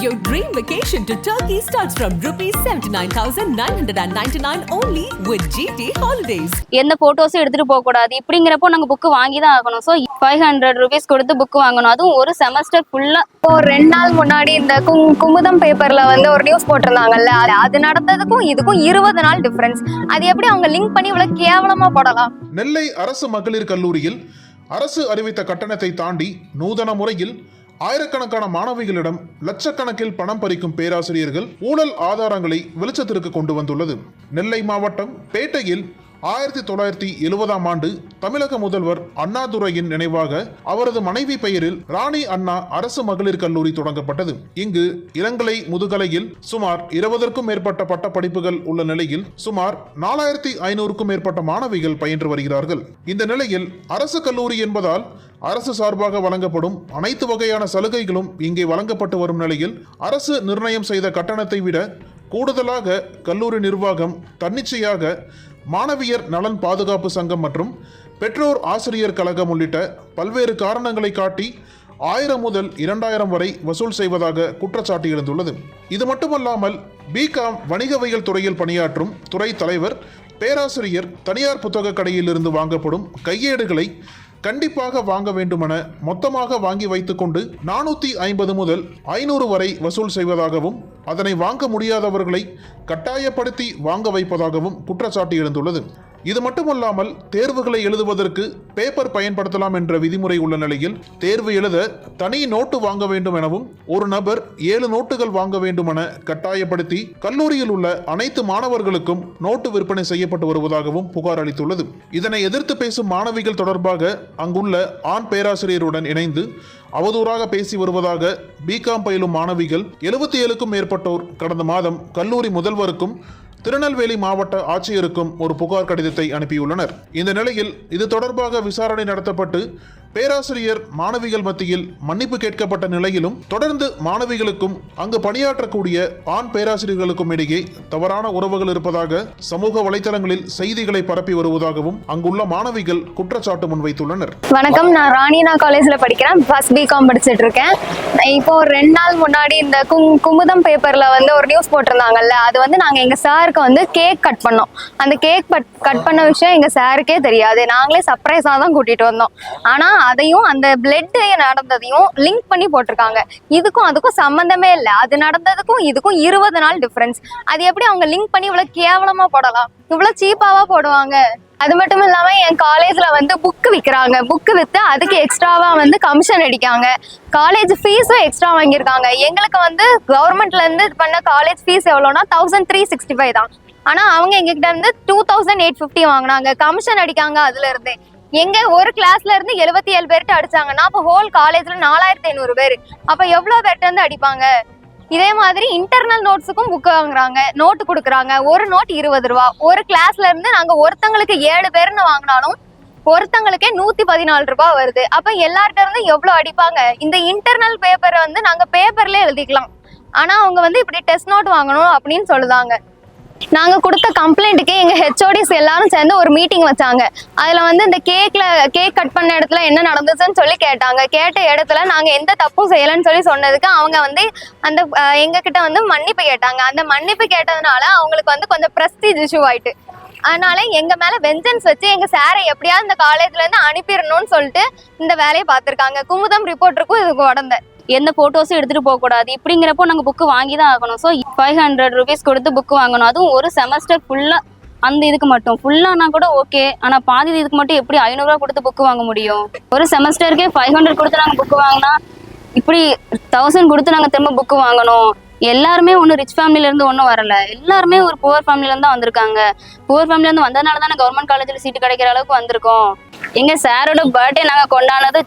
Your dream vacation to Turkey starts from rupees 79,999 only with GT Holidays. எந்த போட்டோஸும் எடுத்துட்டு போக கூடாது. இப்படிங்கிறப்போ நாங்க புக் வாங்கி தான் ஆகணும். ஸோ ஃபைவ் ஹண்ட்ரட் ருபீஸ் கொடுத்து புக் வாங்கணும். அதுவும் ஒரு செமஸ்டர் ஃபுல்லா இப்போ ரெண்டு நாள் முன்னாடி இந்த கும்- குமுதம் பேப்பர்ல வந்து ஒரு நியூஸ் போட்டிருந்தாங்கல்ல அது- அது நடந்ததுக்கும் இதுக்கும் இருபது நாள் டிஃபரன்ஸ் அது எப்படி அவங்க லிங்க் பண்ணி இவ்வளவு கேவலமா போடலாம்? நெல்லை அரசு மகளிர் கல்லூரியில் அரசு அறிவித்த கட்டணத்தை தாண்டி நூதன முறையில் ஆயிரக்கணக்கான மாணவிகளிடம் லட்சக்கணக்கில் பணம் பறிக்கும் பேராசிரியர்கள் ஊழல் ஆதாரங்களை வெளிச்சத்திற்கு கொண்டு வந்துள்ளது. நெல்லை மாவட்டம் பேட்டையில் ஆயிரத்தி தொள்ளாயிரத்தி எழுபதாம் ஆண்டு தமிழக முதல்வர் அண்ணாதுரையின் நினைவாக அவரது மனைவி பெயரில் ராணி அண்ணா அரசு மகளிர் கல்லூரி தொடங்கப்பட்டது. இங்கு இளங்கலை முதுகலையில் சுமார் இருபதற்கும் மேற்பட்ட பட்ட படிப்புகள் உள்ள நிலையில் சுமார் நாலாயிரத்தி ஐநூறுக்கும் மேற்பட்ட மாணவிகள் பயின்று வருகிறார்கள். இந்த நிலையில் அரசு கல்லூரி என்பதால் அரசு சார்பாக வழங்கப்படும் அனைத்து வகையான சலுகைகளும் இங்கே வழங்கப்பட்டு வரும் நிலையில் அரசு நிர்ணயம் செய்த கட்டணத்தை விட கூடுதலாக கல்லூரி நிர்வாகம் தன்னிச்சையாக மாணவியர் நலன் பாதுகாப்பு சங்கம் மற்றும் பெற்றோர் ஆசிரியர் கழகம் உள்ளிட்ட பல்வேறு காரணங்களை காட்டி ஆயிரம் முதல் இரண்டாயிரம் வரை வசூல் செய்வதாக குற்றச்சாட்டு எழுந்துள்ளது. இது மட்டுமல்லாமல் பிகாம் வணிகவியல் துறையில் பணியாற்றும் துறை தலைவர் பேராசிரியர் தனியார் புத்தக கடையிலிருந்து வாங்கப்படும் கையேடுகளை கண்டிப்பாக வாங்க வேண்டுமென மொத்தமாக வாங்கி வைத்துக்கொண்டு நானூற்றி ஐம்பது முதல் ஐநூறு வரை வசூல் செய்வதாகவும் அதனை வாங்க முடியாதவர்களை கட்டாயப்படுத்தி வாங்க வைப்பதாகவும் குற்றச்சாட்டு எழுந்துள்ளது. இது மட்டுமல்லாமல் தேர்வுகளை எழுதுவதற்கு பேப்பர் பயன்படுத்தலாம் என்ற விதிமுறை உள்ள நிலையில் தேர்வு எழுத தனி நோட்டு வாங்க வேண்டும் எனவும் ஒரு நபர் ஏழு நோட்டுகள் வாங்க வேண்டுமென கட்டாயப்படுத்தி கல்லூரியில் உள்ள அனைத்து மாணவர்களுக்கும் நோட்டு விற்பனை செய்யப்பட்டு வருவதாகவும் புகார் அளித்துள்ளது. இதனை எதிர்த்து பேசும் மாணவிகள் தொடர்பாக அங்குள்ள ஆண் பேராசிரியருடன் இணைந்து அவதூறாக பேசி வருவதாக பிகாம் பயிலும் மாணவிகள் எழுபத்தி ஏழுக்கும் மேற்பட்டோர் கடந்த மாதம் கல்லூரி முதல்வருக்கும் திருநெல்வேலி மாவட்ட ஆட்சியருக்கும் ஒரு புகார் கடிதத்தை அனுப்பியுள்ளனர். இந்த நிலையில் இது தொடர்பாக விசாரணை நடத்தப்பட்டு பேராசிரியர் மாணவிகள் மத்தியில் மன்னிப்பு கேட்கப்பட்ட நிலையிலும் தொடர்ந்து மாணவிகளுக்கும் அங்கு பணியாற்றக்கூடிய ஆண் பேராசிரியர்களுக்கும் இடையே தவறான உறவுகள் இருப்பதாக சமூக வலைதளங்களில் செய்திகளை பரப்பி வருவதாகவும் அங்குள்ள மாணவிகள் குற்றச்சாட்டு முன்வைத்துள்ளனர். வணக்கம். நான் ராணினா காலேஜ்ல படிக்கிறேன். ஃபர்ஸ்ட் பிகாம் படிச்சிட்டு இருக்கேன் இப்போ ஒரு ரெண்டு நாள் முன்னாடி இந்த குங் குமுதம் பேப்பர்ல வந்து ஒரு நியூஸ் போட்டிருந்தாங்கல்ல அது வந்து நாங்க எங்க சாருக்கு வந்து கேக் கட் பண்ணோம். அந்த கேக் கட் பண்ண விஷயம் எங்க சாருக்கே தெரியாது. நாங்களே சர்ப்ரைஸா தான் கூட்டிட்டு வந்தோம். ஆனா அதையும் அந்த பிளட் நடந்ததையும் லிங்க் பண்ணி போட்டிருக்காங்க. இதுக்கும் அதுக்கும் சம்மந்தமே இல்லை. அது நடந்ததுக்கும் இதுக்கும் இருபது நாள் டிஃப்ரென்ஸ் அது எப்படி அவங்க லிங்க் பண்ணி இவ்வளோ கேவலமாக போடலாம்? இவ்வளோ சீப்பாவா போடுவாங்க? அது மட்டும் இல்லாம என் காலேஜ்ல வந்து புக் விற்கிறாங்க புக் வித்து அதுக்கு எக்ஸ்ட்ராவா வந்து கமிஷன் அடிக்காங்க. காலேஜ் ஃபீஸும் எக்ஸ்ட்ரா வாங்கியிருக்காங்க. எங்களுக்கு வந்து கவர்மெண்ட்ல இருந்து பண்ண காலேஜ் ஃபீஸ் எவ்வளோனா தௌசண்ட் த்ரீ சிக்ஸ்டி ஃபைவ் தான். ஆனா அவங்க எங்ககிட்ட இருந்து டூ தௌசண்ட் எயிட் ஃபிஃப்டி வாங்கினாங்க. கமிஷன் அடிக்காங்க அதுல இருந்து. எங்க ஒரு கிளாஸ்ல இருந்து எழுபத்தி ஏழு பேர்கிட்ட அடிச்சாங்கன்னா அப்போ ஹோல் காலேஜ்ல நாலாயிரத்தி ஐநூறு பேர். அப்ப எவ்வளவு பேர்கிட்ட இருந்து அடிப்பாங்க? இதே மாதிரி இன்டர்னல் நோட்ஸுக்கும் புக் வாங்குறாங்க. நோட்டு கொடுக்குறாங்க. ஒரு நோட் இருபது ரூபா. ஒரு கிளாஸ்ல இருந்து நாங்க ஒருத்தங்களுக்கு ஏழு பேர்னு வாங்கினாலும் ஒருத்தங்களுக்கே நூத்தி பதினாலு ரூபாய் வருது. அப்ப எல்லார்கிட்ட இருந்து எவ்வளவு அடிப்பாங்க? இந்த இன்டர்னல் பேப்பரை வந்து நாங்க பேப்பர்ல எழுதிக்கலாம். ஆனா அவங்க வந்து இப்படி டெஸ்ட் நோட் வாங்கணும் அப்படின்னு சொல்லுதாங்க. நாங்க கொடுத்த கம்ப்ளைண்ட்டுக்கு எங்க ஹெச்ஓடிஸ் எல்லாரும் சேர்ந்து ஒரு மீட்டிங் வச்சாங்க. அதுல வந்து இந்த கேக்ல கேக் கட் பண்ண இடத்துல என்ன நடந்துச்சுன்னு சொல்லி கேட்டாங்க. கேட்ட இடத்துல நாங்க எந்த தப்பும் செய்யலைன்னு சொல்லி சொன்னதுக்கு அவங்க வந்து அந்த எங்க கிட்ட வந்து மன்னிப்பு கேட்டாங்க. அந்த மன்னிப்பு கேட்டதுனால அவங்களுக்கு வந்து கொஞ்சம் பிரஸ்டீஜ் இஷ்யூ ஆயிட்டு. அதனால எங்க மேல வெஞ்சன்ஸ் வச்சு எங்க சாரை எப்படியாவது இந்த காலேஜ்ல இருந்து அனுப்பிடணும்னு சொல்லிட்டு இந்த வேலையை பார்த்திருக்காங்க. குமுதம் ரிப்போர்ட்டருக்கும் இதுக்கு உடந்த எந்த போட்டோஸும் எடுத்துட்டு போக கூடாது இப்படிங்கிறப்போ நாங்க புக்கு வாங்கி தான் ஆகணும். ஸோ ஃபைவ் ஹண்ட்ரட் ருபீஸ் கொடுத்து புக் வாங்கணும். அதுவும் ஒரு செமஸ்டர் ஃபுல்லா அந்த இதுக்கு மட்டும். ஃபுல்லானா கூட ஓகே ஆனா பாதி இதுக்கு மட்டும் எப்படி ஐநூறுரூவா கொடுத்து புக் வாங்க முடியும்? ஒரு செமஸ்டருக்கே ஃபைவ் ஹண்ட்ரட் கொடுத்து நாங்க புக் வாங்கினா இப்படி தௌசண்ட் கொடுத்து நாங்க திரும்ப புக்கு வாங்கணும். எல்லாருமே ஒன்றும் ரிச் ஃபேமிலில இருந்து ஒன்றும் வரல. எல்லாருமே ஒரு புவர் ஃபேமிலில இருந்து தான் வந்திருக்காங்க. புவர் ஃபேமிலியிலேருந்து வந்ததுனால தானே கவர்மெண்ட் காலேஜில் சீட்டு கிடைக்கிற அளவுக்கு வந்திருக்கோம். எங்கள் சாரோட பர்த்டே நாங்கள் கொண்டாடினது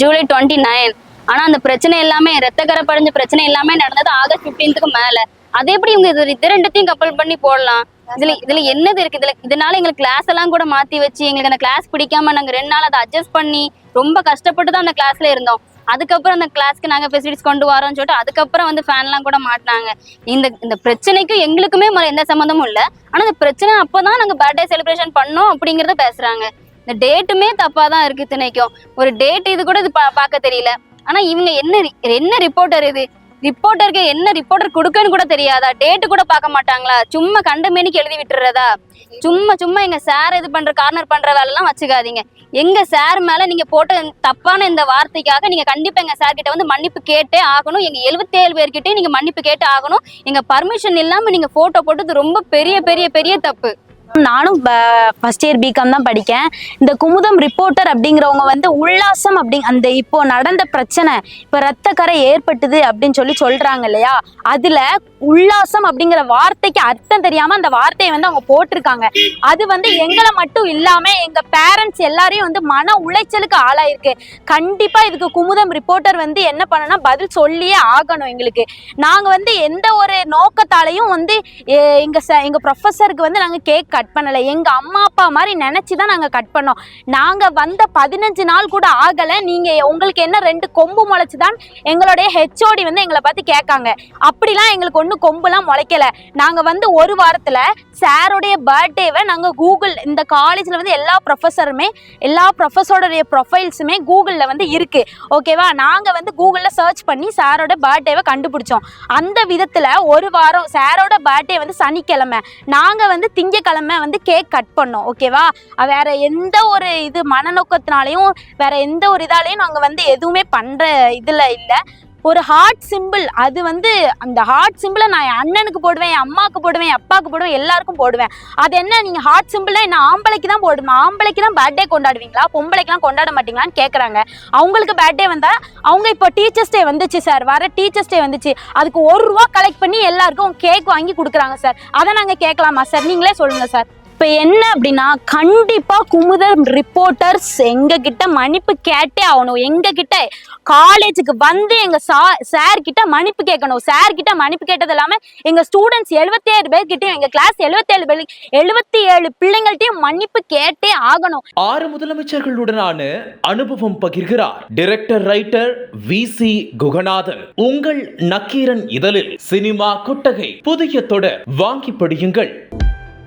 ஜூலை டுவெண்ட்டி நைன் ஆனா அந்த பிரச்சனை எல்லாமே ரத்தக்கரை படிஞ்ச பிரச்சனை எல்லாமே நடந்தது ஆகஸ்ட் பிப்டீன்த்துக்கு மேல. அது எப்படி இவங்க இது இது ரெண்டுத்தையும் கப்பல் பண்ணி போடலாம்? இதுல இதுல என்னது இருக்கு? இதுல இதனால எங்களுக்கு கிளாஸ் எல்லாம் கூட மாத்தி வச்சு எங்களுக்கு அந்த கிளாஸ் பிடிக்காம நாங்க ரெண்டு நாள் அதை அட்ஜஸ்ட் பண்ணி ரொம்ப கஷ்டப்பட்டு தான் அந்த கிளாஸ்ல இருந்தோம். அதுக்கப்புறம் அந்த கிளாஸ்க்கு நாங்க ஃபெசிலிட்டிஸ் கொண்டு வரோம்னு சொல்லிட்டு அதுக்கப்புறம் வந்து ஃபேன்லாம் கூட மாட்டினாங்க. இந்த இந்த பிரச்சனைக்கும் எங்களுக்குமே எந்த சம்மந்தமும் இல்ல. ஆனா இந்த பிரச்சனை அப்பதான் நாங்க பர்த்டே செலிப்ரேஷன் பண்ணோம் அப்படிங்கறத பேசுறாங்க. இந்த டேட்டுமே தப்பா தான் இருக்கு திணைக்கும். ஒரு டேட் இது கூட இது பா- பார்க்க தெரியல. ஆனா இவங்க என்ன ரி- என்ன ரிப்போர்ட்டர் இது? ரிப்போர்ட்டருக்கு என்ன ரிப்போர்ட்டர் கொடுக்கன்னு கூட தெரியாதா? டேட்டு கூட பார்க்க மாட்டாங்களா? சும்மா கண்டமேனிக்கு எழுதி விட்டுறதா? சும்மா சும்மா எங்க சார் இது பண்ற கார்னர் பண்ற வேலைலாம் வச்சுக்காதீங்க. எங்க சார் மேல நீங்க போட்ட தப்பான இந்த வார்த்தைக்காக நீங்க கண்டிப்பா எங்க சார் கிட்ட வந்து மன்னிப்பு கேட்டே ஆகணும். எங்க 77 ஏழு பேர்கிட்டயும் நீங்க மன்னிப்பு கேட்டே ஆகணும். எங்க பர்மிஷன் இல்லாம நீங்க போட்டோ போட்டது ரொம்ப பெரிய பெரிய பெரிய தப்பு. நானும் ஃபர்ஸ்ட் இயர் பிகாம் தான் படிக்கேன். இந்த குமுதம் ரிப்போர்ட்டர் அப்படிங்கிறவங்க வந்து உல்லாசம் அப்படி அந்த இப்போ நடந்த பிரச்சனை இப்போ ரத்தக்கரை ஏற்பட்டது அப்படின்னு சொல்லி சொல்றாங்க இல்லையா? அதுல உல்லாசம் அப்படிங்கிற வார்த்தைக்கு அர்த்தம் தெரியாம அந்த வார்த்தையை வந்து அவங்க போட்டிருக்காங்க. அது வந்து எங்களை மட்டும் இல்லாம எங்க பேரண்ட்ஸ் எல்லாரையும் வந்து மன உளைச்சலுக்கு ஆளாயிருக்கு. கண்டிப்பா இதுக்கு குமுதம் ரிப்போர்ட்டர் வந்து என்ன பண்ணனா பதில் சொல்லியே ஆகணும் எங்களுக்கு. நாங்க வந்து எந்த ஒரு நோக்கத்தாலையும் வந்து எங்க எங்க ப்ரொஃபஸருக்கு வந்து நாங்க கேக் கட் பண்ணலை. எங்கள் அம்மா அப்பா மாதிரி நினச்சி தான் நாங்கள் கட் பண்ணோம். நாங்கள் வந்த பதினஞ்சு நாள் கூட ஆகலை. நீங்கள் உங்களுக்கு என்ன ரெண்டு கொம்பு முளைச்சி தான் எங்களுடைய ஹெச்ஓடி வந்து எங்களை பார்த்து கேட்காங்க. அப்படிலாம் எங்களுக்கு ஒன்றும் கொம்புலாம் முளைக்கலை. நாங்கள் வந்து ஒரு வாரத்தில் சாரோடைய பர்த்டேவை நாங்கள் கூகுள் இந்த காலேஜில் வந்து எல்லா ப்ரொஃபஸருமே எல்லா ப்ரொஃபஸரோடைய ப்ரொஃபைல்ஸுமே கூகுளில் வந்து இருக்குது ஓகேவா நாங்கள் வந்து கூகுளில் சர்ச் பண்ணி சாரோட பர்த்டேவை கண்டுபிடிச்சோம். அந்த விதத்தில் ஒரு வாரம் சாரோட பர்த்டே வந்து சனிக்கிழமை. நாங்கள் வந்து திங்கக்கிழமை வந்து கேக் கட் பண்ணோம் ஓகேவா வேற எந்த ஒரு இது மனநோக்கத்தினாலையும் வேற எந்த ஒரு இதாலையும் நாங்க வந்து எதுவுமே பண்ற இதுல இல்ல. ஒரு ஹார்ட் சிம்பிள் அது வந்து அந்த ஹார்ட் சிம்பிளை நான் என் அண்ணனுக்கு போடுவேன் என் அம்மாவுக்கு போடுவேன் என் அப்பாவுக்கு போடுவேன் எல்லாருக்கும் போடுவேன். அது என்ன நீங்கள் ஹார்ட் சிம்பிளா என்ன ஆம்பளைக்கு தான் போடணும். ஆம்பளைக்கு தான் பர்த்டே கொண்டாடுவீங்களா? பொம்பளைக்கெல்லாம் கொண்டாட மாட்டீங்களான்னு கேட்குறாங்க அவங்களுக்கு பர்த்டே வந்தால் அவங்க இப்போ டீச்சர்ஸ் டே வந்துச்சு சார் வர டீச்சர்ஸ் டே வந்துச்சு. அதுக்கு ஒரு ரூபா கலெக்ட் பண்ணி எல்லாருக்கும் கேக் வாங்கி கொடுக்குறாங்க சார் அதை நாங்கள் கேட்கலாமா சார் நீங்களே சொல்லுங்கள் சார் இப்போ என்ன அப்படின்னா கண்டிப்பாக குமுதம் ரிப்போர்ட்டர்ஸ் எங்ககிட்ட மன்னிப்பு கேட்டே ஆகணும். எங்ககிட்ட காலேஜுக்கு வந்து எங்க சா சார் கிட்ட மன்னிப்பு கேட்கணும். சார் கிட்ட மன்னிப்பு கேட்டது இல்லாமல் எங்க ஸ்டூடெண்ட்ஸ் எழுபத்தி பேர்கிட்டையும் எங்கள் எங்க கிளாஸ் எழுபத்தேழு பேர் எழுபத்தி ஏழு பிள்ளைங்கள்ட்டையும் மன்னிப்பு கேட்டே ஆகணும். ஆறு முதலமைச்சர்களுடனான அனுபவம் பகிர்கிறார் director writer V C Guganathan. உங்கள் நக்கீரன் இதழில் சினிமா கொட்டகை புதிய தொடர். வாங்கி படியுங்கள்.